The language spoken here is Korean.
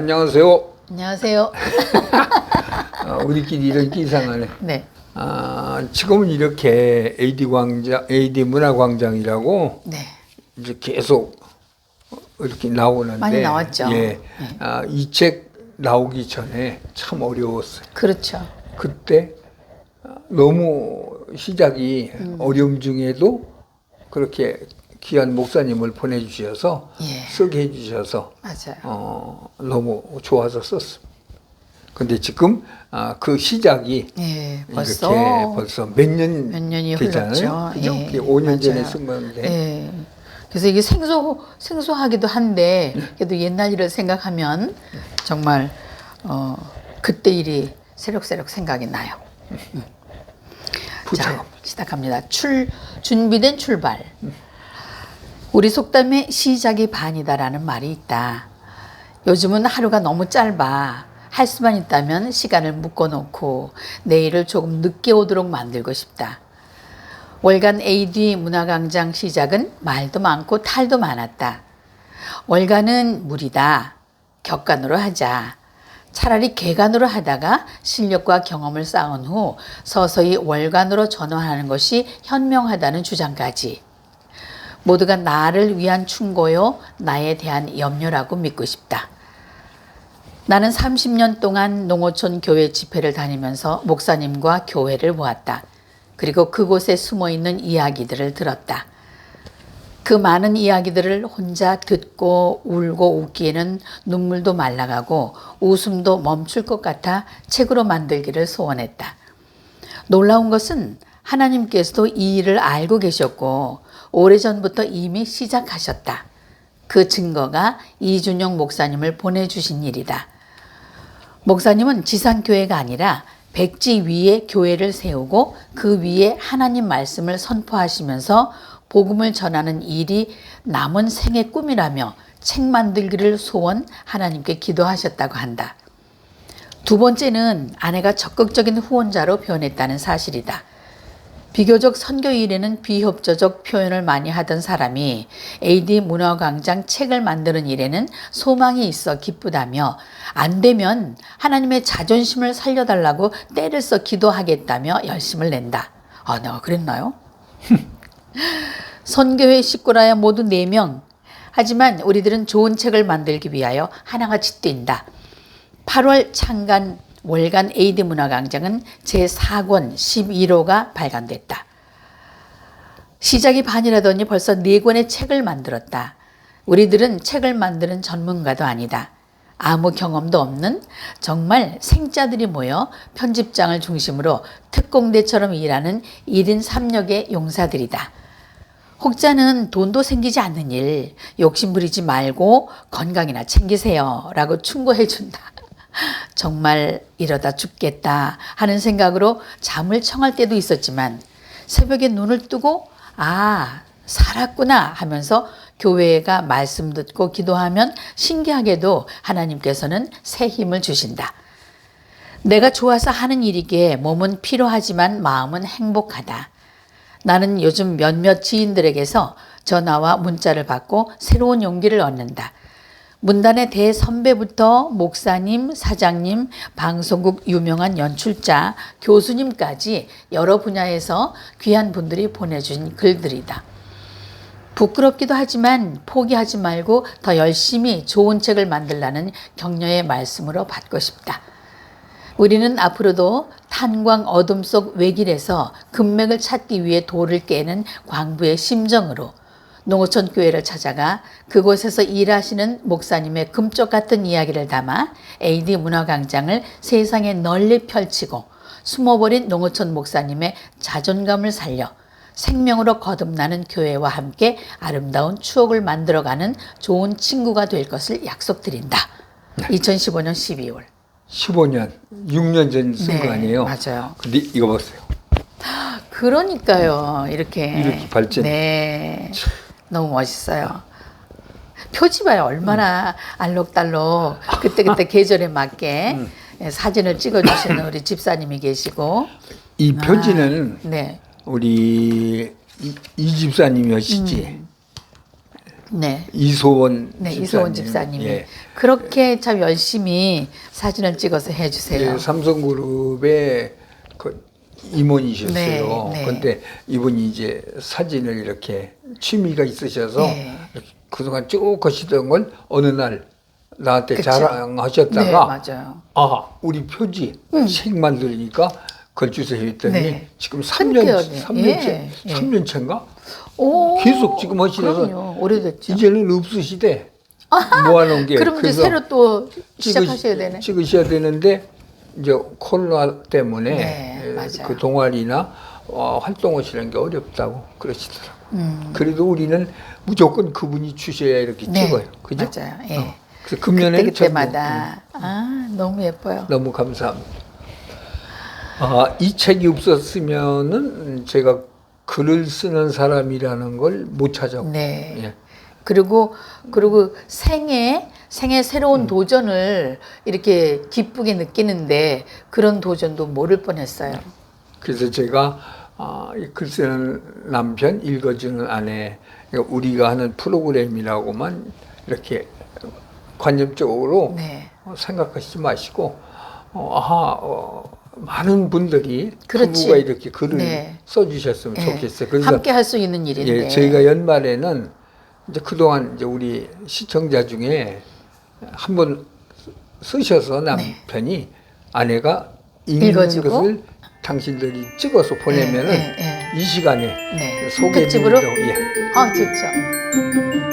안녕하세요. 안녕하세요. 아, 우리끼리 이렇게 이상하네. 네. 아, 지금은 이렇게 AD 광장, AD 문화 광장이라고 네. 이제 계속 이렇게 나오는데 많이 나왔죠. 네. 예, 아, 이 책 나오기 전에 참 어려웠어요. 그렇죠. 그때 너무 시작이 음. 어려움 중에도 그렇게 귀한 목사님을 보내주셔서 예. 쓰게 해주셔서 맞아요. 어, 너무 좋아서 썼습니다. 근데 지금 아, 그 시작이 예. 벌써 이렇게 벌써 몇년 몇 년이 되잖아요. 흘렀죠. 그죠? 예, 그게 5년 전에 맞아요. 쓴 건데 예. 그래서 이게 생소 생소하기도 한데 그래도 옛날 일을 생각하면 정말 어 그때 일이 새록새록 생각이 나요. 음. 자, 시작합니다. 출 준비된 출발. 우리 속담에 시작이 반이다라는 말이 있다. 요즘은 하루가 너무 짧아. 할 수만 있다면 시간을 묶어놓고 내일을 조금 늦게 오도록 만들고 싶다. 월간 AD 문화광장 시작은 말도 많고 탈도 많았다. 월간은 무리다. 격간으로 하자. 차라리 개간으로 하다가 실력과 경험을 쌓은 후 서서히 월간으로 전환하는 것이 현명하다는 주장까지. 모두가 나를 위한 충고요, 나에 대한 염려라고 믿고 싶다. 나는 30년 동안 농어촌 교회 집회를 다니면서 목사님과 교회를 보았다. 그리고 그곳에 숨어 있는 이야기들을 들었다. 그 많은 이야기들을 혼자 듣고 울고 웃기에는 눈물도 말라가고 웃음도 멈출 것 같아 책으로 만들기를 소원했다. 놀라운 것은 하나님께서도 이 일을 알고 계셨고 오래전부터 이미 시작하셨다. 그 증거가 이준영 목사님을 보내주신 일이다. 목사님은 지산교회가 아니라 백지 위에 교회를 세우고 그 위에 하나님 말씀을 선포하시면서 복음을 전하는 일이 남은 생의 꿈이라며 책 만들기를 소원 하나님께 기도하셨다고 한다. 두 번째는 아내가 적극적인 후원자로 변했다는 사실이다. 비교적 선교 일에는 비협조적 표현을 많이 하던 사람이 AD 문화광장 책을 만드는 일에는 소망이 있어 기쁘다며 안 되면 하나님의 자존심을 살려달라고 때를 써 기도하겠다며 열심을 낸다. 아, 내가 그랬나요? 선교회 식구라야 모두 4명. 하지만 우리들은 좋은 책을 만들기 위하여 하나같이 뛴다. 8월 창간 월간 에이드 문화광장은 제4권 11호가 발간됐다. 시작이 반이라더니 벌써 4권의 책을 만들었다. 우리들은 책을 만드는 전문가도 아니다. 아무 경험도 없는 정말 생자들이 모여 편집장을 중심으로 특공대처럼 일하는 1인 3역의 용사들이다. 혹자는 돈도 생기지 않는 일, 욕심 부리지 말고 건강이나 챙기세요. 라고 충고해 준다. 정말 이러다 죽겠다 하는 생각으로 잠을 청할 때도 있었지만 새벽에 눈을 뜨고 아, 살았구나 하면서 교회가 말씀 듣고 기도하면 신기하게도 하나님께서는 새 힘을 주신다. 내가 좋아서 하는 일이기에 몸은 피로하지만 마음은 행복하다. 나는 요즘 몇몇 지인들에게서 전화와 문자를 받고 새로운 용기를 얻는다. 문단의 대선배부터 목사님, 사장님, 방송국 유명한 연출자, 교수님까지 여러 분야에서 귀한 분들이 보내준 글들이다. 부끄럽기도 하지만 포기하지 말고 더 열심히 좋은 책을 만들라는 격려의 말씀으로 받고 싶다. 우리는 앞으로도 탄광 어둠 속 외길에서 금맥을 찾기 위해 돌을 깨는 광부의 심정으로 농어촌 교회를 찾아가 그곳에서 일하시는 목사님의 금쪽 같은 이야기를 담아 AD 문화광장을 세상에 널리 펼치고 숨어버린 농어촌 목사님의 자존감을 살려 생명으로 거듭나는 교회와 함께 아름다운 추억을 만들어가는 좋은 친구가 될 것을 약속드린다. 2015년 12월. 15년, 6년 전쓴거 네, 아니에요? 맞아요. 근데 이거 보세요. 그러니까요. 이렇게 이렇게 발전. 네. 너무 멋있어요. 표지 봐요. 얼마나 알록달록 그때그때 계절에 맞게 예, 사진을 찍어주시는 우리 집사님이 계시고. 이 표지는 네. 우리 이, 이 집사님이시지. 음. 네. 이소원 네, 집사님. 이소원 집사님이 예. 그렇게 참 열심히 사진을 찍어서 해주세요. 예, 삼성그룹의 그 임원이셨어요. 네, 네. 근데 이분이 이제 사진을 이렇게 취미가 있으셔서 네. 그동안 쭉 하시던 걸 어느 날 나한테 그쵸. 자랑하셨다가 네, 맞아요. 아 우리 표지 책 만들니까 그걸 주세요 했더니 네. 지금 3년 흔쾌하게. 3년째 예, 예. 3년째인가 오, 계속 지금 하시면서. 오래됐죠. 이제는 없으시대 모아놓은 게 그럼 이제 새로 또 시작하셔야 되네. 찍으셔야 되는데 이제 코로나 때문에 네, 예, 맞아요. 그 동아리나 어, 활동하시는 게 어렵다고 그러시더라고요. 음. 그래도 우리는 무조건 그분이 주셔야 이렇게 네, 찍어요. 그죠? 맞아요. 예. 어. 그래서 금년에 그때 그때마다 아 너무 예뻐요. 너무 감사합니다. 아, 이 책이 없었으면은 제가 글을 쓰는 사람이라는 걸 못 찾았고. 네. 예. 그리고 그리고 생애 생애 새로운 음. 도전을 이렇게 기쁘게 느끼는데 그런 도전도 모를 뻔했어요. 그래서 제가 아, 이글 쓰는 남편, 읽어주는 아내, 그러니까 우리가 하는 프로그램이라고만 이렇게 관념적으로 네. 어, 생각하시지 마시고, 어, 아하, 어, 많은 분들이 그렇지. 부부가 이렇게 글을 네. 써주셨으면 예. 좋겠어요. 그래서 함께 할 수 있는 일인데. 예, 저희가 연말에는 이제 그동안 이제 우리 시청자 중에 한번 쓰셔서 남편이 아내가 읽는 네. 읽어주고? 것을 당신들이 찍어서 보내면은 예, 예, 이 시간에 네. 소개 특집으로? 예. 아 좋죠.